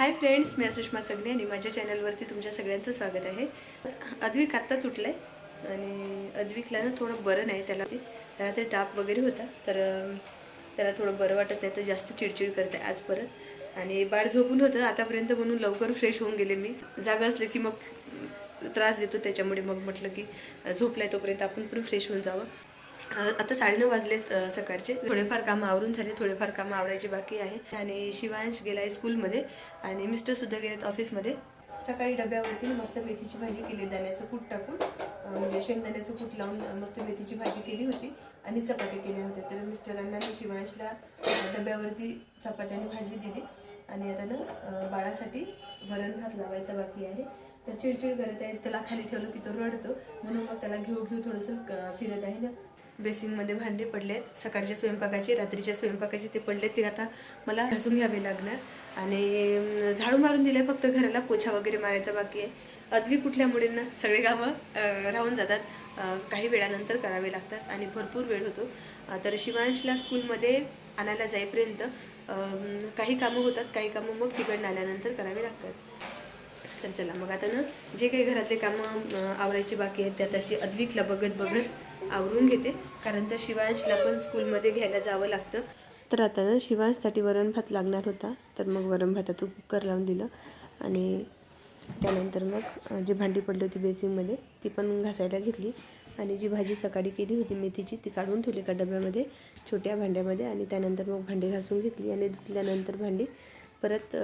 Hi friends मी सुषमा सगने आणि माझ्या चॅनलवरती तुमच्या सगळ्यांचं स्वागत आहे. अद्विक आत्ताच आहे आणि अद्विकला ना थोडं बरं नाही त्याला ते. त्याला ते ताप वगैरे होता तर त्याला थोडं बरं वाटत नाही तर जास्त चिडचिड करते आज परत. आणि बाळ झोपून होतं आतापर्यंत म्हणून लवकर फ्रेश होऊन गेले मी. जागा असले की मग त्रास देतो त्याच्यामुळे. मग म्हटलं की झोपलाय तोपर्यंत आपण पण फ्रेश होऊन जावं. आता साडेनऊ वाजलेत सकाळचे. थोडेफार कामं आवरून झाले थोडेफार कामं आवरायचे बाकी आहे. आणि शिवांश गेलाय स्कूलमध्ये आणि मिस्टर सुद्धा गेलेत ऑफिसमध्ये. सकाळी डब्यावरती मस्त मेथीची भाजी केली दाण्याचं कूट टाकून म्हणजे शेंगदाण्याचं कूट लावून मस्त मेथीची भाजी केली होती आणि चपात्या केल्या होत्या. तर मिस्टरांना मी शिवांशला डब्यावरती चपात्याने भाजी दिली. आणि आता ना बाळासाठी वरण भात लावायचा बाकी आहे. तर चिडचिड करत आहे. त्याला खाली ठेवलं की तो रडतो. म्हणून मग त्याला घेऊ घेऊ थोडंसं फिरत आहे ना. बेसिनमध्ये भांडे पडले आहेत सकाळच्या स्वयंपाकाचे रात्रीच्या स्वयंपाकाचे ते पडले ते आता मला घासून घ्यावे लागणार. आणि झाडू मारून दिले फक्त घराला पोछा वगैरे मारायचा बाकी आहे. अदवी कुठल्यामुळे ना सगळे कामं राहून जातात. काही वेळानंतर करावे लागतात आणि भरपूर वेळ होतो. तर शिवांशला स्कूलमध्ये आणायला जाईपर्यंत काही कामं होतात काही कामं मग तिकडनं आल्यानंतर करावे लागतात. तर चला मग आता ना जे काही घरातले कामं आवरायची बाकी आहेत त्यात अशी अद्विकला बघत बघत आवरून घेते. कारण तर शिवांशला पण स्कूलमध्ये घ्यायला जावं लागतं. तर आता ना शिवांशसाठी वरण भात लागणार होता. तर मग वरण भाताचं कुकर लावून दिलं. आणि त्यानंतर मग जी भांडी पडली होती बेसिंगमध्ये ती पण घासायला घेतली. आणि जी भाजी सकाळी केली होती मेथीची ती काढून ठेवली का डब्यामध्ये छोट्या भांड्यामध्ये. आणि त्यानंतर मग भांडी घासून घेतली. आणि धुतल्यानंतर भांडी परत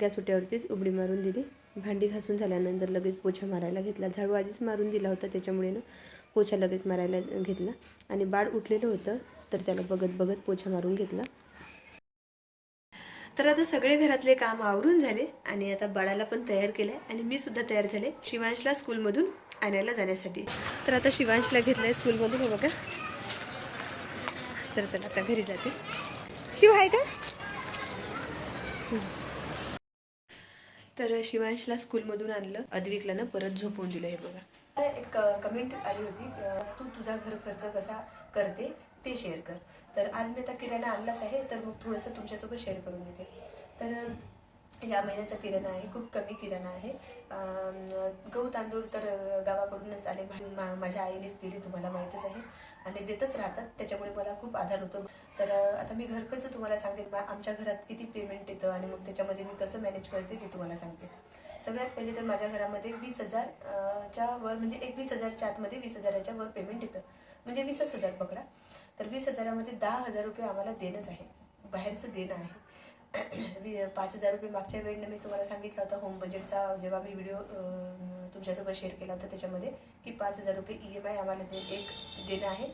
गॅस ओट्यावरतीच उबडी मारून दिली. भांडी घासून झाल्यानंतर लगेच पोछा मारायला घेतला. झाडू आधीच मारून दिला होता त्याच्यामुळे ना. पोछा लगेच मारायला घेतला आणि बाळ उठलेलं होतं तर त्याला बघत बघत पोछा मारून घेतला. तर आता सगळे घरातले काम आवरून झाले आणि आता बाळाला पण तयार केलं आहे आणि मी सुद्धा तयार झाले शिवांशला स्कूलमधून आणायला जाण्यासाठी. तर आता शिवांशला घेतलं आहे स्कूलमधून हे बघा. तर चला आता घरी जाते. शिव आहे का? तर शिवांशला स्कूलमधून आणलं अद्विकला ना परत झोपून दिलं हे बघा. एक कमेंट आली होती तू तुझा घर खर्च कसा करते ते शेअर कर. तर आज मी आता किराणा आणलाच आहे तर मग थोडंसं तुमच्यासोबत शेअर करून देते. तर या महिन्याचा किराणा आहे खूप कमी किराणा आहे. गहू तांदूळ तर गावाकडूनच आले. मा- माझ्या आईनेच दिले तुम्हाला माहीतच आहे. आणि देतच राहतात त्याच्यामुळे मला खूप आधार होतो. तर आता मी घरखर्च तुम्हाला सांगते. आमच्या घरात किती पेमेंट येतं आणि मग त्याच्यामध्ये मी कसं मॅनेज करते ते तुम्हाला सांगते. सगळ्यात पहिले तर माझ्या घरामध्ये वीस हजार च्या वर म्हणजे एक वीस हजारच्या आतमध्ये वीस हजाराच्या वर पेमेंट येतं. म्हणजे वीसच हजार पकडा. तर वीस हजारामध्ये दहा हजार रुपये आम्हाला देणंच आहे. बाहेरचं देणं आहे. वी- पाच हजार रुपये मागच्या वेळेला मी तुम्हाला सांगितलं होतं होम बजेटचा जेव्हा मी व्हिडिओ तुमच्यासोबत शेअर केला होता त्याच्यामध्ये की पाच हजार रुपये ई एम आय आम्हाला दे एक देणं आहे.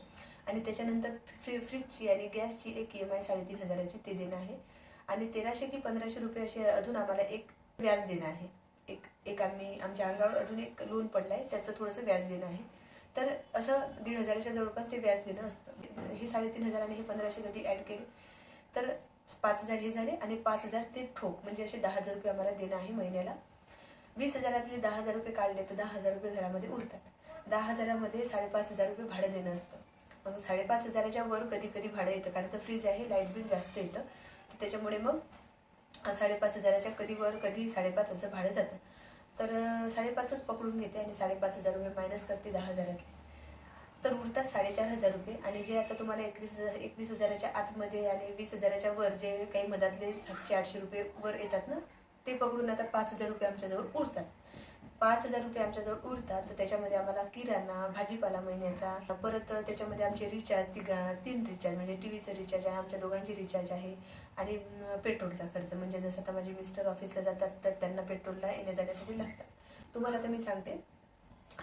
आणि त्याच्यानंतर फ्री फ्रीजची आणि गॅसची एक ई एम आय साडेतीन हजाराची ते देणं आहे. आणि तेराशे की पंधराशे रुपये असे अजून आम्हाला एक व्याज देणं आहे. एक एक आम्ही आमच्या अंगावर अजून एक लोन पडलं आहे त्याचं थोडंसं व्याज देणं आहे. तर असं दीड हजाराच्या जवळपास ते व्याज देणं असतं. हे साडेतीन हजार आणि हे पंधराशे कधी ॲड केले? तर पाच हजार हे झाले आणि पाच हजार ते ठोक म्हणजे असे दहा हजार रुपये आम्हाला देणं आहे महिन्याला. वीस हजारातले दहा हजार रुपये काढले तर दहा हजार रुपये घरामध्ये उरतात. दहा हजारामध्ये साडेपाच हजार रुपये भाडं देणं असतं. मग साडेपाच हजाराच्या वर कधी कधी भाडं येतं कारण तर फ्रीज आहे लाइट बिल जास्त येतं. तर त्याच्यामुळे मग साडेपाच हजाराच्या कधी वर कधी साडेपाच हजार भाडं जातं. तर साडेपाचच पकडून घेते आणि साडेपाच हजार रुपये मायनस करते दहा हजारातले. तर उरतात साडेचार हजार रुपये आणि जे आता तुम्हाला एकवीस हजार एकवीस हजाराच्या आतमध्ये आणि वीस हजाराच्या वर जे काही मधातले सातशे आठशे रुपये वर येतात ना ते पकडून आता पाच हजार रुपये आमच्याजवळ उरतात. पाच हजार रुपये आमच्याजवळ उरतात तर त्याच्यामध्ये आम्हाला किराणा भाजीपाला महिन्याचा परत त्याच्यामध्ये आमचे रिचार्ज तिघा तीन रिचार्ज म्हणजे टी व्हीचं रिचार्ज आहे आमच्या दोघांची रिचार्ज आहे आणि पेट्रोलचा खर्च. म्हणजे जसं आता माझे मिस्टर ऑफिसला जातात तर त्यांना पेट्रोलला येण्या जाण्यासाठी लागतात. तुम्हाला आता मी सांगते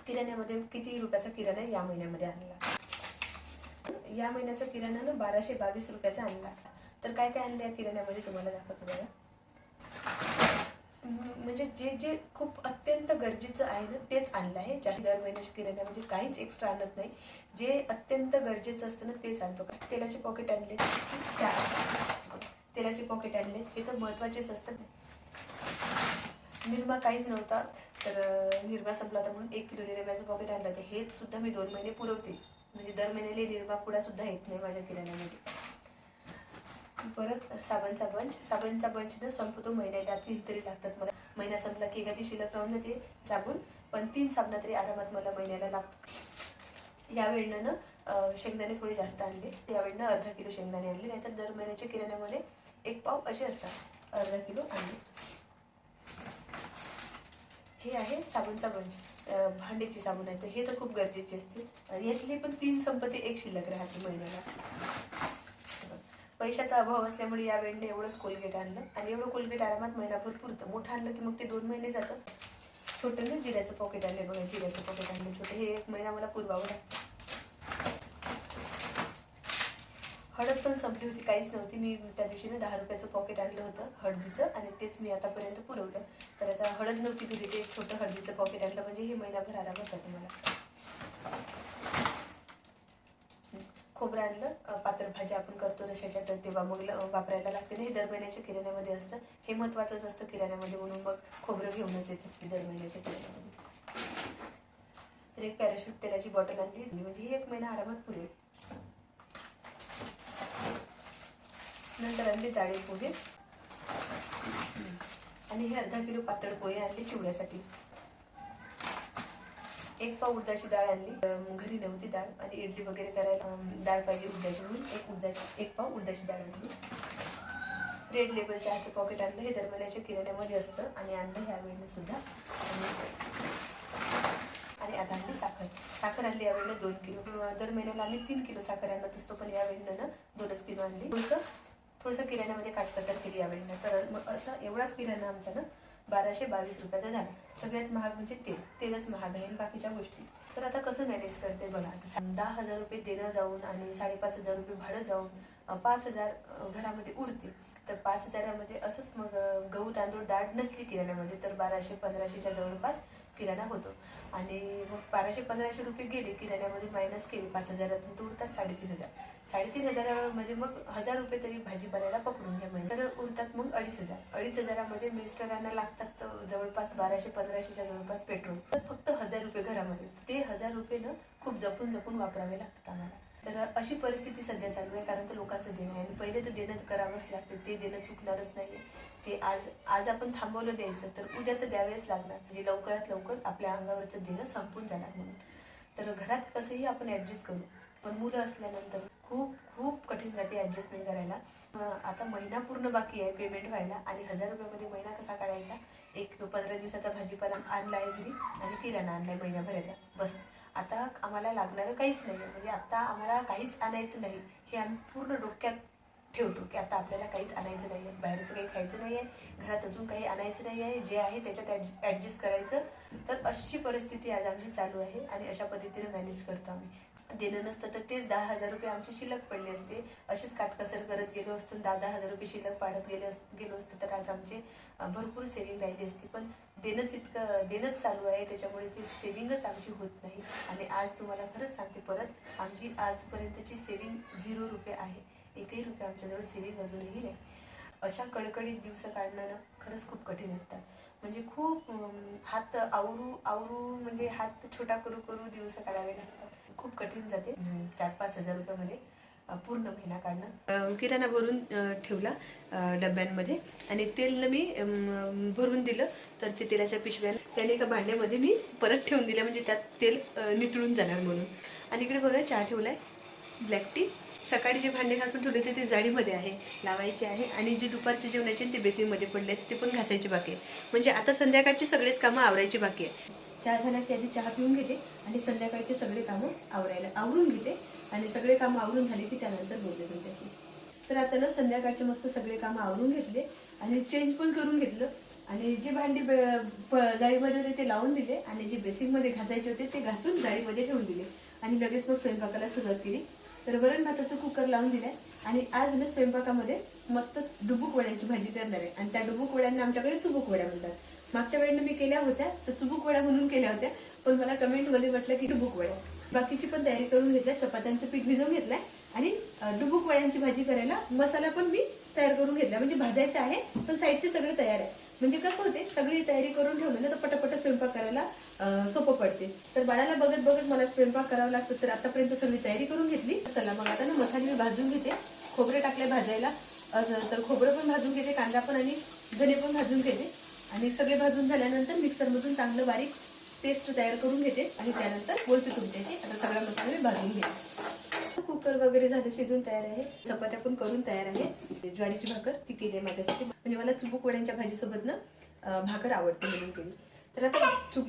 किराण्यामध्ये किती रुपयाचा किराणा या महिन्यामध्ये आणला. या महिन्याचा किराणा ना बाराशे बावीस रुपयाचा आणला. तर काय काय आणलं या किराण्यामध्ये तुम्हाला दाखवतो बघा म्हणजे जे जे खूप अत्यंत गरजेचं आहे ना तेच आणलं आहे. जास्त दर महिन्याच्या किराण्यामध्ये काहीच एक्स्ट्रा आणत नाही. जे अत्यंत गरजेचं असतं ना तेच आणतो. का तेलाचे पॉकेट आणले चार तेलाचे पॉकेट आणले हे तर महत्त्वाचेच असतात. निरमा काहीच नव्हता. तर निर्मा निरमा संपला होता म्हणून एक किलो निरम्याचं पॉकेट आणलं होतं. हे सुद्धा मी दोन महिने पुरवते. म्हणजे दर महिन्याला निरमा पुडा सुद्धा येत नाही माझ्या किराण्यामध्ये. परत साबणचा बंच. साबणचा बंच न संपतो महिन्याला तीन तरी लागतात मला. महिना संपला की एखादी शिल्लक राहून जाते साबून पण तीन साबणा तरी आरामात मला महिन्याला लागतात. यावेळनं ना शेंगदाणे थोडे जास्त आणले. यावेळनं अर्धा किलो शेंगदाणे आणले. नाहीतर दर महिन्याच्या किराण्यामध्ये एक पाव असे असतात. अर्धा किलो आणले. हे आहे साबणचा बंच. अं, भांड्याची साबण आहे तर हे तर खूप गरजेचे असते. आणि पण तीन संपत्ती एक शिल्लक राहते महिन्याला. पैशाचा अभाव असल्यामुळे या वेळेने एवढंच कोलगेट आणलं. आणि एवढं कोलगेट आरामात महिनाभर पुरतं मोठं आणलं की मग ते दोन महिने जातं. छोटं ना जिऱ्याचं पॉकेट आणलं बघा जिऱ्याचं पॉकेट आणलं छोटं हे एक महिना मला पुरवावं लागतं. हळद पण संपली होती काहीच नव्हती. मी त्या दिवशी ना दहा रुपयाचं पॉकेट आणलं होतं हळदीचं. आणि तेच मी आतापर्यंत पुरवलं. तर आता हळद नव्हती घरी ते एक छोटं हळदीचं पॉकेट आणलं. म्हणजे हे महिनाभर आरामात जातं मला. खोबरं आणलं पातळ भाज्या आपण करतो रशाच्या तर तेव्हा मग ल- वापरायला लागते. हे दर महिन्याच्या किराण्यामध्ये असतं. हे महत्त्वाचंच असतं किराण्यामध्ये म्हणून मग खोबरं घेऊनच येत असते दर महिन्याच्या किराण्यामध्ये. तर एक पॅराशूट तेलाची बॉटल आणली म्हणजे ही एक महिना आरामात पुरेल. नंतर आणली जाळी पोहे आणि हे अर्धा किलो पातळ पोहे आणले चिवड्यासाठी. एक पाव उडदाची डाळ आणली. घरी नव्हती डाळ आणि इडली वगैरे करायला डाळ पाहिजे उडदाची म्हणून एक उडदाची एक पाव उडदाची डाळ आणली. रेड लेबल चहाचं पॉकेट आणलं. हे दरम्यानच्या किराण्यामध्ये असतं आणि आणलं ह्या वेळेने सुद्धा. आणि- आता आणली साखर. साखर आणली यावेळेला दोन किलो. दर महिन्याला आम्ही तीन किलो साखर आणत असतो पण या ना दोनच किलो आणली. थोडंसं थोडंसं किराण्यामध्ये काटकसर केली या तर मग असा एवढाच किराणा आमचा ना बाराशे बावीस रुपयाचा झाला. सगळ्यात महाग म्हणजे तेल. तेलच महाग आहे. आणि बाकीच्या गोष्टी. तर आता कसं मॅनेज करते बघा. आता सम- दहा हजार रुपये देणं जाऊन आणि साडेपाच हजार रुपये भाडं जाऊन पाच हजार घरामध्ये उरते तर पाच हजारामध्ये असंच मग गहू तांदूळ डाळ नसली किराण्यामध्ये तर बाराशे पंधराशेच्या जवळपास किराणा होतो. आणि मग बाराशे पंधराशे रुपये गेले किराण्यामध्ये मायनस केले पाच हजारातून तो उरतात साडेतीन हजार. साडेतीन हजारामध्ये मग हजार रुपये तरी भाजीपाल्याला पकडून घ्या म्हणजे तर उरतात मग अडीच हजार. अडीच हजारामध्ये मिस्टरांना लागतात तर जवळपास बाराशे पंधराशेच्या जवळपास पेट्रोल तर फक्त हजार रुपये घरामध्ये. ते हजार रुपये ना खूप जपून जपून वापरावे लागतात आम्हाला. तर अशी परिस्थिती सध्या चालू आहे कारण तर लोकांचं देणं आहे. आणि पहिले तर देणं करावंच लागतं. ते देणं चुकणारच नाही ते आज आज आपण थांबवलं द्यायचं तर उद्या तर द्यावेच लागणार. म्हणजे लवकरात लवकर आपल्या अंगावरचं देणं संपून जाणार म्हणून. तर घरात कसंही आपण ॲडजस्ट करू. पण मुलं असल्यानंतर खूप खूप कठीण जाते ॲडजस्टमेंट करायला. आता महिना पूर्ण बाकी आहे पेमेंट व्हायला. आणि हजार रुपयामध्ये महिना कसा काढायचा? एक पंधरा दिवसाचा भाजीपाला आणला आहे घरी आणि किराणा आणला आहे महिन्याभराचा बस. आता आम्हाला लागणारं काहीच नाही आहे म्हणजे आता आम्हाला काहीच आणायचं नाही. हे आम्ही पूर्ण डोक्यात ठेवतो की आता आपल्याला काहीच आणायचं नाही आहे बाहेरचं काही खायचं नाही आहे घरात अजून काही आणायचं नाही आहे जे आहे त्याच्यात ॲड ॲडजस्ट करायचं. तर अशी परिस्थिती आज आमची चालू आहे आणि अशा पद्धतीने मॅनेज करतो आम्ही. देणं नसतं तर तेच दहा हजार रुपये आमचे शिल्लक पडले असते. असेच काटकसर करत गेलो असतो दहा दहा हजार रुपये शिल्लक पाडत गेले अस गेलो असतं तर आज आमचे भरपूर सेविंग राहिली असती. पण देणंच इतकं देणंच चालू आहे. त्याच्यामुळे ती सेविंगच आमची होत नाही. आणि आज तुम्हाला खरंच सांगते परत आमची आजपर्यंतची सेविंग झिरो रुपये आहे. एकही रुपये आमच्याजवळ सेविंग अजूनही नाही अशा कडकडीत दिवस काढणं ना खरंच खूप कठीण असतात. म्हणजे खूप हात आवरू आवरू म्हणजे हात छोटा करू करू दिवस काढावे लागतात. खूप कठीण जाते. चार पाच हजार रुपयामध्ये पूर्ण महिना काढणं. किराणा भरून ठेवला डब्यांमध्ये. आणि तेल मी भरून दिलं तर ते तेलाच्या पिशव्या त्याने एका भांड्यामध्ये मी परत ठेवून दिल्या म्हणजे त्यात तेल नितळून जाणार म्हणून. आणि इकडे बघा चहा ठेवलाय. Black tea. सकाळी जे भांडे घासून ठेवले होते ते जाळीमध्ये आहे लावायचे आहे आणि जे दुपारचे जेवणाचे ते बेसिनमध्ये पडले आहेत ते पण घासायचे बाकी आहे म्हणजे आता संध्याकाळची सगळेच कामं आवरायची बाकी आहे चहा झाल्या की आधी चहा पिऊन घेते आणि संध्याकाळचे सगळे कामं आवरायला आवरून घेते आणि सगळे कामं आवरून झाले की त्यानंतर बोलते तुमच्याशी. तर आता ना संध्याकाळचे मस्त सगळे कामं आवरून घेतले आणि चेंज पण करून घेतलं आणि जे भांडी ब- प- जाळीमध्ये होते ते लावून दिले आणि जे बेसिंगमध्ये घासायचे होते ते घासून जाळीमध्ये ठेवून दिले. आणि लगेच मग स्वयंपाकाला सुरुवात केली. तर वरण भाताचं कुकर लावून दिलाय. आणि आज ना स्वयंपाकामध्ये मस्त डुबुक वड्याची भाजी करणार आहे. आणि त्या डुबुक वड्यांना आमच्याकडे चुबुक वड्या म्हणतात. मागच्या वेळेला मी केल्या होत्या तर चुबुक वड्या म्हणून केल्या होत्या. पण मला कमेंटमध्ये म्हटलं की डुबुक वड्या. बाकीची पण तयारी करून घेतल्या चपात्यांचं पीठ भिजवून घेतलंय. आणि अं, डुबुक वड्यांची भाजी करायला मसाला पण मी तयार करून घेतला. म्हणजे भाजायचं आहे पण साहित्य सगळं तयार आहे. म्हणजे कसं होते सगळी तयारी करून ठेवलं ना तर पटापट स्वयंपाक करायला सोपं पडते. तर बाळाला बघत बघत मला स्वयंपाक करावा लागतो तर आतापर्यंत सगळी तयारी करून घेतली. चला मग आता ना मसाले मी भाजून घेते. खोबरे टाकले भाजायला. तर खोबरं पण भाजून घेते कांदा पण आणि धने पण भाजून घेते. आणि सगळे भाजून झाल्यानंतर मिक्सरमधून चांगलं बारीक पेस्ट तयार करून घेते. आणि त्यानंतर बोलते तुमच्याशी. आता सगळा मसाला मी भाजून घेते. कुकर वगैरे झालं शिजून तयार आहे. चपात्या पण करून तयार आहे. ज्वारीची भाकर ती केली आहे माझ्यासाठी. म्हणजे मला चुबूक वड्यांच्या भाजीसोबत ना भाकर आवडते म्हणून केली. तर आता चुब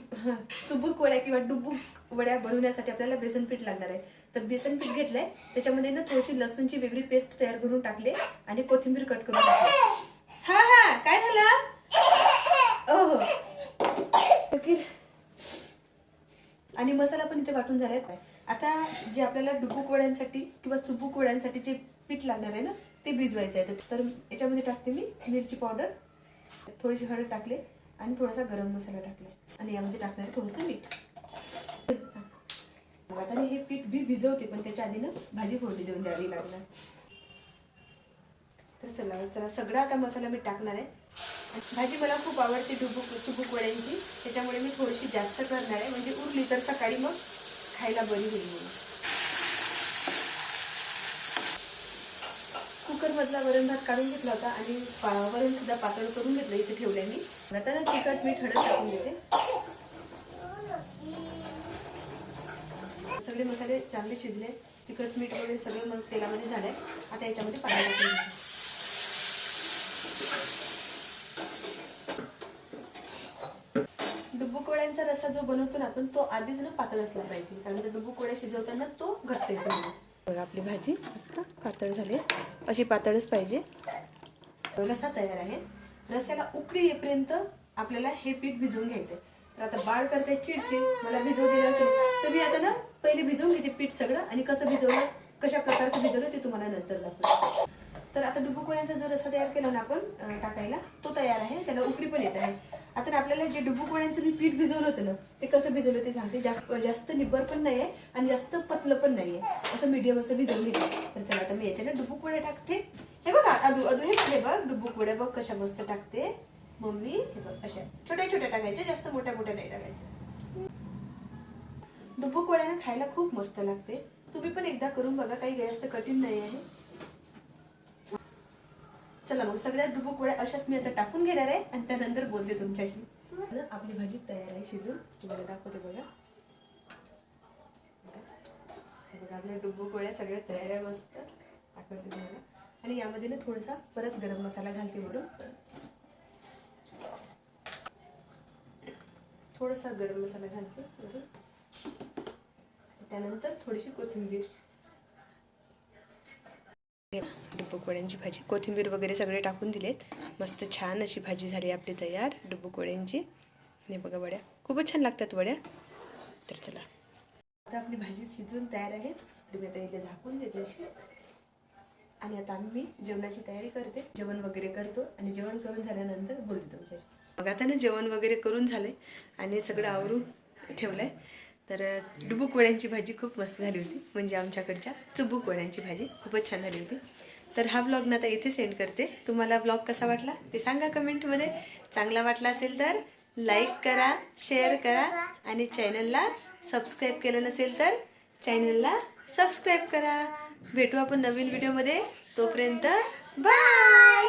चुबूक वड्या किंवा डुबूक वड्या बनवण्यासाठी आपल्याला बेसन पीठ लागणार आहे. तर बेसन पीठ घेतलंय. त्याच्यामध्ये ना थोडीशी लसूणची वेगळी पेस्ट तयार करून टाकले आणि कोथिंबीर कट करून टाकले. हा हा काय झालं? ओहो. आणि मसाला पण इथे वाटून झालाय. काय आता जे आपल्याला डुबूक वड्यांसाठी किंवा चुबूक वड्यांसाठी जे पीठ लागणार आहे ना ते भिजवायचं आहे. तर याच्यामध्ये टाकते मी मिरची पावडर थोडीशी हळद टाकले आणि थोडासा गरम मसाला टाकला. आणि यामध्ये टाकणार आहे थोडंसं मीठ. मग आता मी हे पीठ बी भिजवते पण त्याच्या आधी ना भाजी फोडणी देऊन द्यावी लागणार. तर चला चला सगळा आता मसाला मी टाकणार आहे. भाजी मला खूप आवडते डुबुक चुबूक वड्यांची. त्याच्यामुळे मी थोडीशी जास्त करणार आहे. म्हणजे उरली तर सकाळी मग खायला बरी होईल म्हणून. कुकरमधला वरण भात काढून घेतला होता आणि पा- वरण सुद्धा पातळ करून घेतलं इथे ठेवलंय मी. आता ना तिखट मीठ हळद टाकून घेते. सगळे मसाले चांगले शिजले. तिखट मीठ वगैरे सगळं मग तेलामध्ये झालंय. आता याच्यामध्ये पाणी टाकून घेते. डुबुक रस्सा रसा जो बनवतो ना आपण तो आधीच ना पातळ असला पाहिजे. कारण जर डुबुक शिजवताना तो घट्ट येतो. बघा आपली भाजी मस्त पातळ झाली अशी पातळच पाहिजे. रसा तयार आहे. रस्याला उकळी येईपर्यंत आपल्याला हे पीठ भिजवून घ्यायचंय. तर आता बाळ करते चिडचिड मला भिजवू दिलं तर तर मी आता ना पहिले भिजवून घेते पीठ सगळं आणि कसं भिजवलं कशा प्रकारचं भिजवलं ते तुम्हाला नंतर दाखवतो. तर आता डुबुकोळ्यांचा जो रस्सा तयार केला ना आपण टाकायला तो तयार आहे. त्याला उकळी पण येत आहे. आता ना आपल्याला मी पीठ भिजवलं होतं ना ते कसं भिजवलं ते सांगते. जास्त जास्त निब्बर पण नाही आहे आणि जास्त पतलं पण नाही आहे असं मीडियम असं भिजवून घेते तर चला आता मी याच्याने डुबू वड्या टाकते. हे बघ अदू अदू हे बघ हे बघ डुबुक वड्या बघ कशा मस्त टाकते. मम्मी हे बघ अशा. छोट्या छोट्या टाकायच्या जास्त मोठ्या मोठ्या नाही टाकायच्या. डुबू वड्यानं खायला खूप मस्त लागते. तुम्ही पण एकदा करून बघा काही जास्त कठीण नाही आहे. चला मग सगळ्या डुबुक वड्या अशाच मी आता टाकून घेणार आहे आणि त्यानंतर बोलते तुमच्याशी. आपली भाजी तयार आहे शिजून. तुम्हाला दाखवते बघा. बघा. आपल्या डुबुक वड्या सगळ्या तयार आहे मस्त. दाखवते तुम्हाला. आणि यामध्ये ना थोडासा परत गरम मसाला घालते म्हणून थोडासा गरम मसाला घालते म्हणून त्यानंतर थोडीशी कोथिंबीर. डुबुक वड्यांची भाजी कोथिंबीर वगैरे सगळे टाकून दिलेत. मस्त छान अशी भाजी झाली आपली तयार डुबुक वड्यांची. आणि बघा वड्या खूपच छान लागतात वड्या. तर चला. आता आपली भाजी शिजून तयार आहे. तर मी आता इथे झाकून देते अशी. आणि आता आम्ही जेवणाची तयारी करते. जेवण वगैरे करतो आणि जेवण करून झाल्यानंतर बोलतो तुमच्याशी. मग आता ना जेवण वगैरे करून झाले आणि सगळं आवरून ठेवलंय. तर डुबुक वड्यांची भाजी खूप मस्त झाली होती. म्हणजे आमच्याकडच्या चुबूक वड्यांची भाजी खूपच छान झाली होती. तर हा ब्लॉग ना आता इथे सेंड करते. तुम्हाला ब्लॉग कसा वाटला ते सांगा कमेंटमध्ये चांगला वाटला असेल तर लाईक करा शेअर करा आणि चॅनलला सबस्क्राईब केलं नसेल तर चॅनलला सबस्क्राईब करा. भेटू आपण नवीन व्हिडिओमध्ये तोपर्यंत बाय